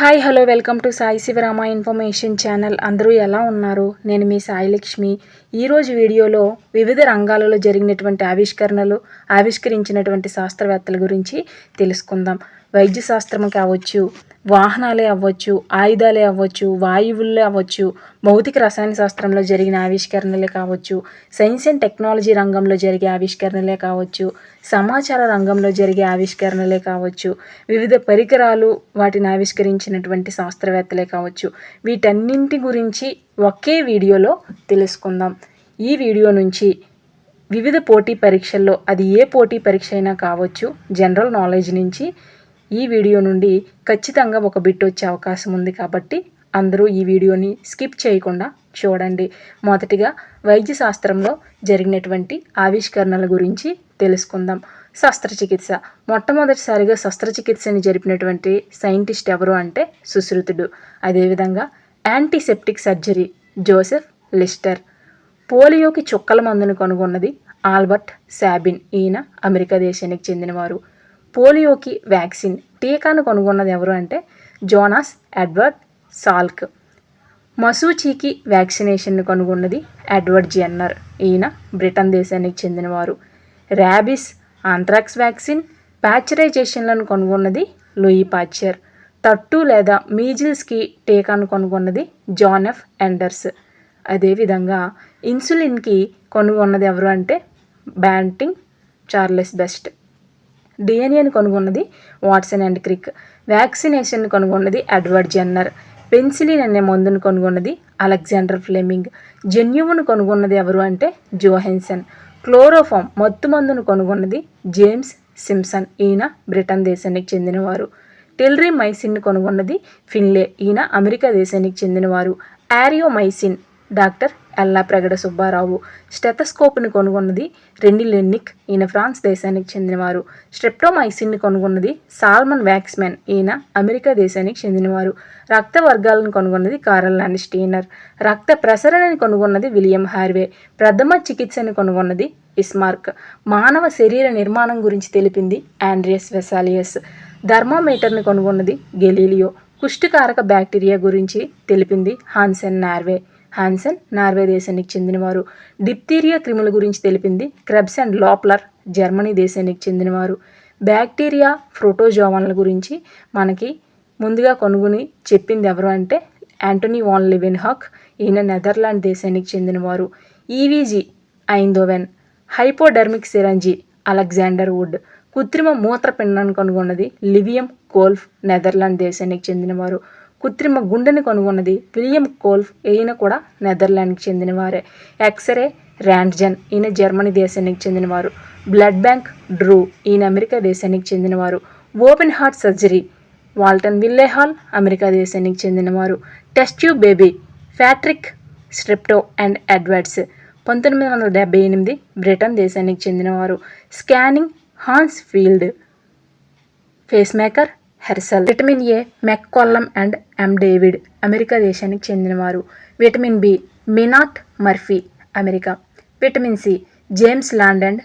Hi hello welcome to Sai Sivarama information channel. అందరూ ఎలా ఉన్నారు? నేను మీ సాయి లక్ష్మి ఈరోజు వీడియోలో వివిధ రంగాలలో జరిగినటువంటి ఆవిష్కరణలు ఆవిష్కరించినటువంటి శాస్త్రవేత్తల గురించి తెలుసుకుందాం. వైద్య శాస్త్రం కావచ్చు వాహనాలే అవ్వచ్చు ఆయుధాలే అవ్వచ్చు వాయువులే అవ్వచ్చు భౌతిక రసాయన శాస్త్రంలో జరిగిన ఆవిష్కరణలే కావచ్చు సైన్స్ అండ్ టెక్నాలజీ రంగంలో జరిగే ఆవిష్కరణలే కావచ్చు సమాచార రంగంలో జరిగే ఆవిష్కరణలే కావచ్చు వివిధ పరికరాలు వాటిని ఆవిష్కరించినటువంటి శాస్త్రవేత్తలే కావచ్చు. వీటన్నింటి గురించి ఒకే వీడియోలో తెలుసుకుందాం. ఈ వీడియో నుంచి వివిధ పోటీ పరీక్షల్లో అది ఏ పోటీ పరీక్ష అయినా కావచ్చు జనరల్ నాలెడ్జ్ నుంచి ఈ వీడియో నుండి ఖచ్చితంగా ఒక బిట్ వచ్చే అవకాశం ఉంది కాబట్టి అందరూ ఈ వీడియోని స్కిప్ చేయకుండా చూడండి. మొదటిగా వైద్య శాస్త్రంలో జరిగినటువంటి ఆవిష్కరణల గురించి తెలుసుకుందాం. శస్త్రచికిత్స. మొట్టమొదటిసారిగా శస్త్రచికిత్సని జరిపినటువంటి సైంటిస్ట్ ఎవరు అంటే సుశ్రుతుడు. అదేవిధంగా యాంటీసెప్టిక్ సర్జరీ జోసెఫ్ లిస్టర్. పోలియోకి చుక్కల మందును కనుగొన్నది ఆల్బర్ట్ శాబిన్ ఈయన అమెరికా దేశానికి చెందినవారు. పోలియోకి వ్యాక్సిన్ టీకాను కనుగొన్నది ఎవరు అంటే జోనాస్ ఎడ్వర్డ్ సాల్క్. మసూచికి వ్యాక్సినేషన్ను కనుగొన్నది ఎడ్వర్డ్ జెన్నర్. ఈయన బ్రిటన్ దేశానికి చెందినవారు. ర్యాబిస్ ఆంథ్రాక్స్ వ్యాక్సిన్ ప్యాచరైజేషన్లను కనుగొన్నది లూయి పాచర్ తట్టు లేదా మీజిల్స్కి టీకాను కనుగొన్నది జాన్ ఎఫ్ ఎండర్స్. అదేవిధంగా ఇన్సులిన్కి కనుగొన్నది ఎవరు అంటే బ్యాంటింగ్ చార్లెస్ బెస్ట్. డిఎన్ఏని కనుగొన్నది వాట్సన్ అండ్ క్రిక్ వ్యాక్సినేషన్ కనుగొన్నది ఎడ్వర్డ్ జెన్నర్ పెన్సిలిన్ అనే మందును కనుగొన్నది అలెగ్జాండర్ ఫ్లెమింగ్ జన్యువును కనుగొన్నది ఎవరు అంటే జోహెన్సన్ క్లోరోఫామ్ మత్తు మందును కనుగొన్నది జేమ్స్ సిమ్సన్ ఈయన బ్రిటన్ దేశానికి చెందినవారు. టెల్రీ మైసిన్ కనుగొన్నది ఫిన్లే ఈయన అమెరికా దేశానికి చెందినవారు. యారియోమైసిన్ డాక్టర్ ఎల్లా ప్రగడ సుబ్బారావు. స్టెథస్కోప్ని కొనుగొన్నది రెండి లెన్నిక్ ఈయన ఫ్రాన్స్ దేశానికి చెందినవారు. స్ట్రెప్టోమైసిన్ని కొనుగొన్నది సాల్మన్ వ్యాక్స్మెన్ ఈయన అమెరికా దేశానికి చెందినవారు. రక్త వర్గాలను కనుగొన్నది కారల్ అండ్ స్టీనర్ రక్త ప్రసరణని కనుగొన్నది విలియం హార్వే. ప్రథమ చికిత్సని కనుగొన్నది ఇస్మార్క్. మానవ శరీర నిర్మాణం గురించి తెలిపింది ఆండ్రియస్ వెసాలియస్. థర్మామీటర్ని కనుగొన్నది గెలీలియో. కుష్టికారక బ్యాక్టీరియా గురించి తెలిపింది హాన్సెన్ నార్వే. హాన్సన్ నార్వే దేశానికి చెందినవారు. డిప్తీరియా క్రిముల గురించి తెలిపింది క్రెబ్స్ అండ్ లోప్లర్ జర్మనీ దేశానికి చెందినవారు. బ్యాక్టీరియా ఫ్రోటోజోవన్ల గురించి మనకి ముందుగా కొనుగొని చెప్పింది ఎవరు అంటే యాంటనీ వాన్ లివెన్హాక్ ఈయన నెదర్లాండ్ దేశానికి చెందినవారు. EVG Eindhoven hypodermic syringe Alexander Wood కృత్రిమ మూత్రపిండాన్ని కనుగొన్నది లివియం కోల్ఫ్ నెదర్లాండ్ దేశానికి చెందినవారు. కృత్రిమ గుండెని కనుగొన్నది విలియం కోల్ఫ్ ఈయన కూడా నెదర్లాండ్కి చెందినవారే. ఎక్స్రే ర్యాండ్జన్ ఈయన జర్మనీ దేశానికి చెందినవారు. బ్లడ్ బ్యాంక్ డ్రూ ఈయన అమెరికా దేశానికి చెందినవారు. Open heart surgery Walton Lillehei America దేశానికి చెందినవారు. Test tube baby Patrick Steptoe and Edwards పంతొమ్మిది వందల డెబ్బై ఎనిమిది బ్రిటన్ దేశానికి చెందినవారు. Scanning Hans field face maker హెర్సల్. Vitamin A McCollum and M David America దేశానికి చెందినవారు. Vitamin B Minot Murphy America. Vitamin C James Lind and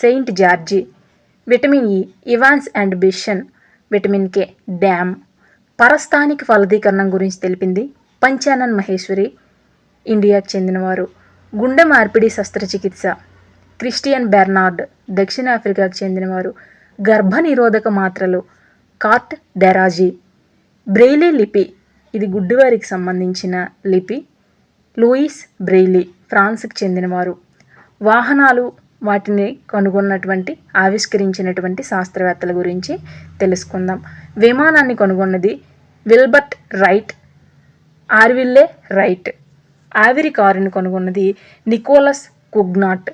Szent Gyorgyi. Vitamin E Evans and Bishop. Vitamin K Dam. పరస్థానిక ఫలదీకరణం గురించి తెలిపింది పంచానన్ మహేశ్వరి ఇండియాకు చెందినవారు. గుండె మార్పిడి శస్త్రచికిత్స. క్రిస్టియన్ బెర్నార్డ్ దక్షిణాఫ్రికాకు చెందినవారు. గర్భనిరోధక మాత్రలు. కార్ట్ డెరాజీ. బ్రెయిలీ లిపి. ఇది గుడ్డివారికి సంబంధించిన లిపి. లూయిస్ బ్రెయిలీ ఫ్రాన్స్కి చెందినవారు. వాహనాలు వాటిని కనుగొన్నటువంటి ఆవిష్కరించినటువంటి శాస్త్రవేత్తల గురించి తెలుసుకుందాం. విమానాన్ని కనుగొన్నది విల్బర్ట్ రైట్ ఆర్విల్లే రైట్. ఆవిరి కారుని కనుగొన్నది నికోలస్ కుగ్నాట్.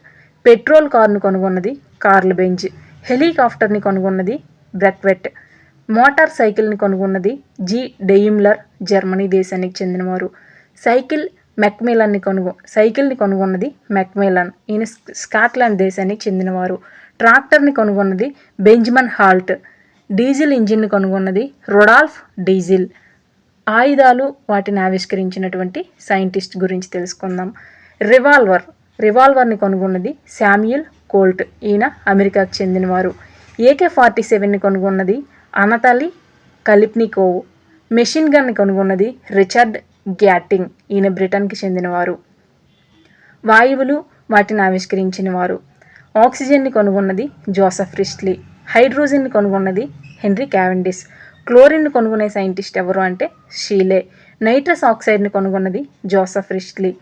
పెట్రోల్ కారును కనుగొన్నది కార్ల్ బెంజ్. హెలికాప్టర్ని కనుగొన్నది బ్రెక్వెట్. మోటార్ సైకిల్ని కనుగొన్నది జి డెయిమ్లర్ జర్మనీ దేశానికి చెందినవారు. సైకిల్ మెక్మిలన్ని కొనుగో సైకిల్ని కనుగొన్నది మెక్మిలన్ ఈయన స్కాట్లాండ్ దేశానికి చెందినవారు. ట్రాక్టర్ని కనుగొన్నది బెంజ్మన్ హాల్ట్ డీజిల్ ఇంజిన్ని కనుగొన్నది రొడాల్ఫ్ డీజిల్. ఆయుధాలు వాటిని ఆవిష్కరించినటువంటి సైంటిస్ట్ గురించి తెలుసుకుందాం. రివాల్వర్ రివాల్వర్ని కనుగొన్నది శామ్యుల్ కోల్ట్ ఈయన అమెరికాకు చెందినవారు. ఏకే ఫార్టీ సెవెన్ని కనుగొన్నది అనతలి కలిప్నికోవ్. మెషిన్ గన్ కనుగొన్నది రిచర్డ్ గ్యాటింగ్. ఈయన బ్రిటన్కి చెందినవారు. వాయువులు వాటిని ఆవిష్కరించిన వారు ఆక్సిజన్ని కనుగొన్నది జోసఫ్ రిస్ట్లీ హైడ్రోజన్ని కనుగొన్నది హెన్రీ క్యావెండిస్ క్లోరిన్ను కనుగొనే సైంటిస్ట్ ఎవరు అంటే షీలే. నైట్రస్ ఆక్సైడ్ని కనుగొన్నది జోసఫ్ రిస్ట్లీ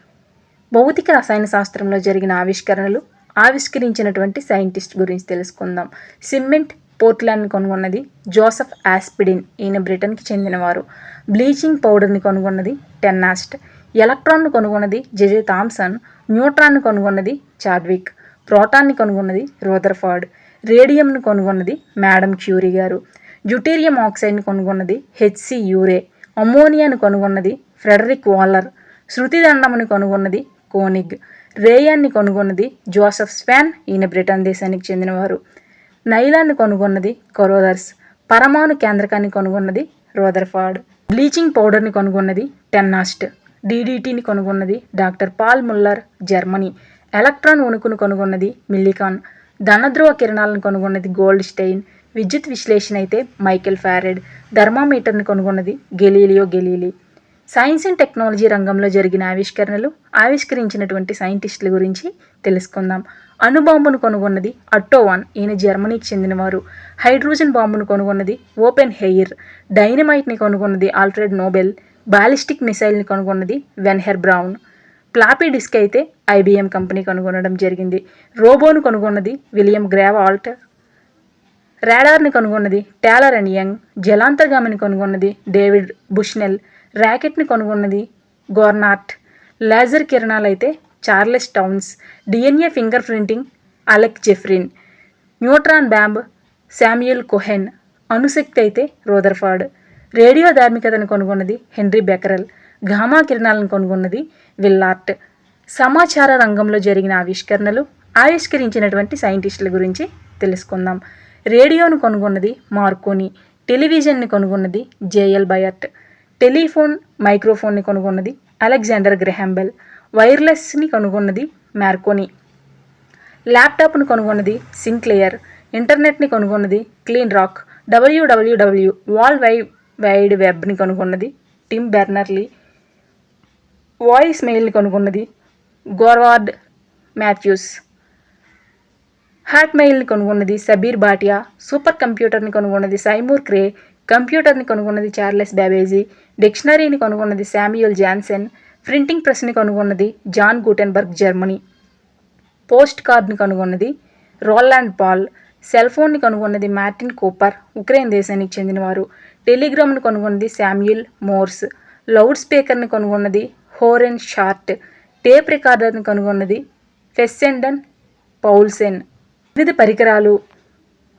భౌతిక రసాయన శాస్త్రంలో జరిగిన ఆవిష్కరణలు ఆవిష్కరించినటువంటి సైంటిస్ట్ గురించి తెలుసుకుందాం. సిమెంట్ పోర్ట్లాండ్ని కనుగొన్నది జోసఫ్ ఆస్పిడిన్. ఈయన బ్రిటన్కి చెందినవారు. బ్లీచింగ్ పౌడర్ని కనుగొన్నది టెన్నాస్ట్. ఎలక్ట్రాన్ను కనుగొన్నది జెజే థామ్సన్. న్యూట్రాన్ను కనుగొన్నది చాడ్విక్. ప్రోటాన్ని కనుగొన్నది రోదర్ఫార్డ్. రేడియంను కనుగొన్నది మేడం క్యూరీ గారు. జ్యుటీరియం ఆక్సైడ్ని కనుగొన్నది హెచ్సి యూరే. అమ్మోనియాను కనుగొన్నది ఫ్రెడరిక్ వాలర్ శృతిదండముని కనుగొన్నది కోనిగ్. రేయాన్ని కనుగొన్నది జోసఫ్ స్పాన్ ఈయన బ్రిటన్ దేశానికి చెందినవారు. నైలాన్ని కనుగొన్నది కొరోదర్స్ పరమాణు కేంద్రకాన్ని కనుగొన్నది రోదర్ఫార్డ్ బ్లీచింగ్ పౌడర్ని కనుగొన్నది టెన్నాస్ట్ డీడీటీని కనుగొన్నది doctor Paul Muller Germany electron ఉనుకును కనుగొన్నది మిల్లికాన్ ధనధ్రువ కిరణాలను కనుగొన్నది గోల్డ్ స్టెయిన్ విద్యుత్ విశ్లేషణ అయితే మైకెల్ ఫ్యారెడ్ థర్మామీటర్ని కనుగొన్నది Galileo Galilei. Science and technology రంగంలో జరిగిన ఆవిష్కరణలు ఆవిష్కరించినటువంటి సైంటిస్టుల గురించి తెలుసుకుందాం. అణుబాంబును కనుగొన్నది అట్టోవాన్ ఈయన జర్మనీకి చెందినవారు. హైడ్రోజన్ బాంబును కనుగొన్నది ఓపెన్ హెయిర్. డైనమైట్ని కనుగొన్నది ఆల్ఫ్రెడ్ నోబెల్. బాలిస్టిక్ మిసైల్ని కనుగొన్నది వెన్హెర్ బ్రౌన్. ఫ్లాపీ డిస్క్ అయితే ఐబిఎం కంపెనీ కనుగొనడం జరిగింది. రోబోను కనుగొన్నది విలియం గ్రావ్ ఆల్టర్ రాడార్ని కనుగొన్నది టాలర్ అండ్ యంగ్. జలాంతర్గామిని కనుగొన్నది డేవిడ్ బుష్నెల్. ర్యాకెట్ని కనుగొన్నది గోర్నాట్ laser కిరణాలైతే Charles Townes DNA finger printing Alec Jeffreys neutron bomb Samuel Cohen అణుశక్తి అయితే రోదర్ఫాడ్ రేడియో ధార్మికతను కనుగొన్నది హెన్రీ బెకరల్ గామా కిరణాలను కనుగొన్నది విల్లార్ట్. సమాచార రంగంలో జరిగిన ఆవిష్కరణలు ఆవిష్కరించినటువంటి సైంటిస్టుల గురించి తెలుసుకుందాం. రేడియోను కనుగొన్నది మార్కోని టెలివిజన్ని కనుగొన్నది జేఎల్ బయట్. టెలిఫోన్ మైక్రోఫోన్ని కనుగొన్నది అలెగ్జాండర్ గ్రెహాంబెల్ వైర్లెస్ని కనుగొన్నది మ్యార్కోని ల్యాప్టాప్ను కనుగొన్నది సింక్లేయర్ ఇంటర్నెట్ని కనుగొన్నది Kleinrock W W W world wide wide వెబ్ని కనుగొన్నది టిమ్ బెర్నర్లీ వాయిస్ మెయిల్ని కనుగొన్నది గోర్వార్డ్ మాథ్యూస్. హాట్ మెయిల్ని కనుగొన్నది సబీర్ బాటియా సూపర్ కంప్యూటర్ని కనుగొన్నది సైమూర్ క్రే కంప్యూటర్ని కనుగొన్నది చార్లెస్ బ్యాబేజీ డిక్షనరీని కనుగొన్నది శామ్యుయల్ జాన్సన్ ప్రింటింగ్ ప్రెస్ని కనుగొన్నది జాన్ గూటెన్బర్గ్ జర్మనీ. పోస్ట్ కార్డ్ని కనుగొన్నది రోలాండ్ పాల్ సెల్ ఫోన్ని కనుగొన్నది మార్టిన్ కూపర్ ఉక్రెయిన్ దేశానికి చెందినవారు. టెలిగ్రామ్ను కనుగొన్నది శామ్యుయల్ మోర్స్ లౌడ్ స్పీకర్ని కనుగొన్నది హోరెన్ షార్ట్ టేప్ రికార్డర్ని కనుగొన్నది ఫెస్సెండన్ పౌల్సెన్. వివిధ పరికరాలు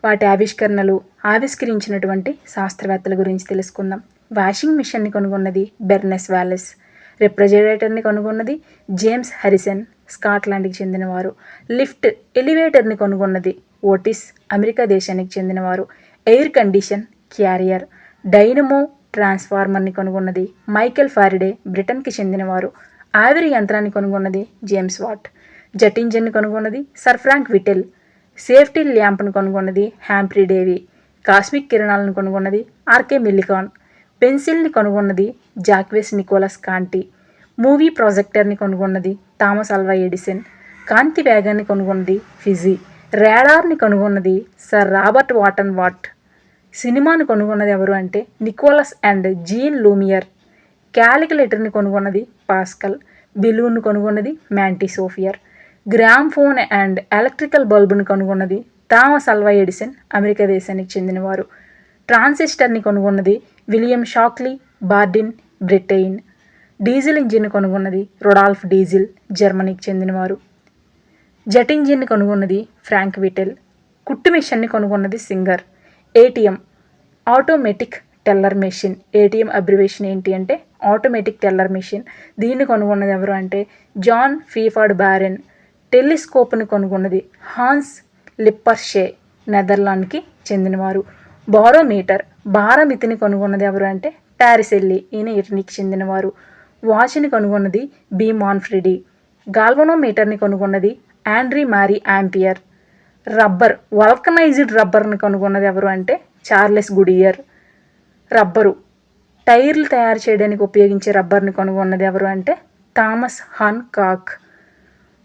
వాటి ఆవిష్కరణలు ఆవిష్కరించినటువంటి శాస్త్రవేత్తల గురించి తెలుసుకుందాం. వాషింగ్ మిషన్ని కనుగొన్నది బెర్నెస్ వ్యాలెస్ రిఫ్రిజిరేటర్ని కనుగొన్నది జేమ్స్ హరిసన్ స్కాట్లాండ్కి చెందినవారు. లిఫ్ట్ ఎలివేటర్ని కనుగొన్నది ఓటిస్ అమెరికా దేశానికి చెందినవారు. ఎయిర్ కండిషన్ క్యారియర్ డైనమో ట్రాన్స్ఫార్మర్ని కనుగొన్నది మైకెల్ ఫారిడే బ్రిటన్కి చెందినవారు. ఆవిరి యంత్రాన్ని కనుగొన్నది జేమ్స్ వాట్. జట్ ఇంజిన్ని కనుగొన్నది సర్ ఫ్రాంక్ విటెల్ సేఫ్టీ ల్యాంప్ను కనుగొన్నది హ్యాంప్రీ డేవి కాస్మిక్ కిరణాలను కనుగొన్నది ఆర్కే మిల్లికాన్ పెన్సిల్ని కనుగొన్నది జాక్వెస్ నికోలస్ కాంటి మూవీ ప్రాజెక్టర్ని కనుగొన్నది థామస్ అల్వా ఎడిసన్ కాంతి వేగాన్ని కనుగొన్నది ఫిజీ రాడార్ని కనుగొన్నది సర్ రాబర్ట్ వాటన్ వాట్ సినిమాను కనుగొన్నది ఎవరు అంటే నికోలస్ అండ్ జీన్ లూమియర్ క్యాలిక్యులేటర్ని కనుగొన్నది పాస్కల్ బిలూన్ను కనుగొన్నది Montgolfier gramophone and electrical బల్బును కనుగొన్నది థామస్ అల్వా ఎడిసన్ అమెరికా దేశానికి చెందినవారు. ట్రాన్సిస్టర్ని కనుగొన్నది William Shockley Bardeen Brattain. Diesel engine కనుగొన్నది రొడాల్ఫ్ డీజిల్ జర్మనీకి చెందినవారు. జెట్ ఇంజిన్ని కనుగొన్నది ఫ్రాంక్ విటెల్. కుట్టు మిషన్ని కనుగొన్నది Singer. ATM. Automatic teller machine. ATM abbreviation ఏంటి అంటే ఆటోమేటిక్ టెల్లర్ మెషిన్. దీన్ని కనుగొన్నది ఎవరు అంటే జాన్ ఫీఫర్డ్ బ్యారెన్ టెలిస్కోప్ని కనుగొన్నది హాన్స్ లిప్పర్షే నెదర్లాండ్కి చెందినవారు. బారోమీటర్ భారమితిని కనుగొన్నది ఎవరు అంటే ప్యారిసెల్లి ఈయన ఇటలీకి చెందినవారు. వాచ్ని కనుగొన్నది బి. మాన్ఫ్రిడీ. గాల్వనోమీటర్ని కనుగొన్నది Andre Marie Ampere rubber vulcanized రబ్బర్ని కనుగొన్నది ఎవరు అంటే చార్లెస్ గుడియర్. రబ్బరు టైర్లు తయారు చేయడానికి ఉపయోగించే రబ్బర్ని కనుగొన్నది ఎవరు అంటే Thomas Hancock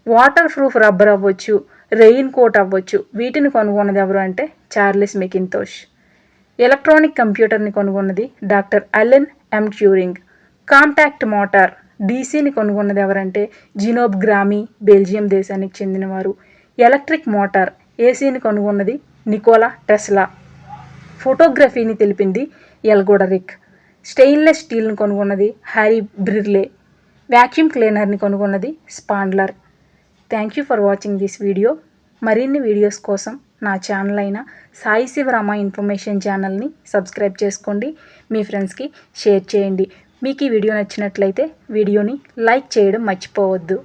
waterproof rubber అవ్వచ్చు రెయిన్ కోట్ అవ్వచ్చు. వీటిని కనుగొన్నది ఎవరు అంటే చార్లెస్ మెకిన్తోష్ ఎలక్ట్రానిక్ కంప్యూటర్ని కనుగొన్నది doctor Alan M Turing. Contact motor డీసీని కనుగొన్నది ఎవరంటే జినోబ్ గ్రామీ బెల్జియం దేశానికి చెందినవారు. ఎలక్ట్రిక్ మోటార్ ఏసీని కనుగొన్నది నికోలా టెస్లా. ఫోటోగ్రఫీని తెలిపింది ఎల్గోడరిక్ స్టెయిన్లెస్ స్టీల్ని కనుగొన్నది హ్యారీ బ్రిర్లే. వ్యాక్యూమ్ క్లీనర్ని కనుగొన్నది Spangler. Thank you for watching this video మరిన్ని వీడియోస్ కోసం నా ఛానల్ అయిన సాయి శివరామ ఇన్ఫర్మేషన్ ఛానల్ని సబ్స్క్రైబ్ చేసుకోండి. మీ ఫ్రెండ్స్కి షేర్ చేయండి. మీకు ఈ వీడియో నచ్చినట్లయితే వీడియోని లైక్ చేయడం మర్చిపోవద్దు.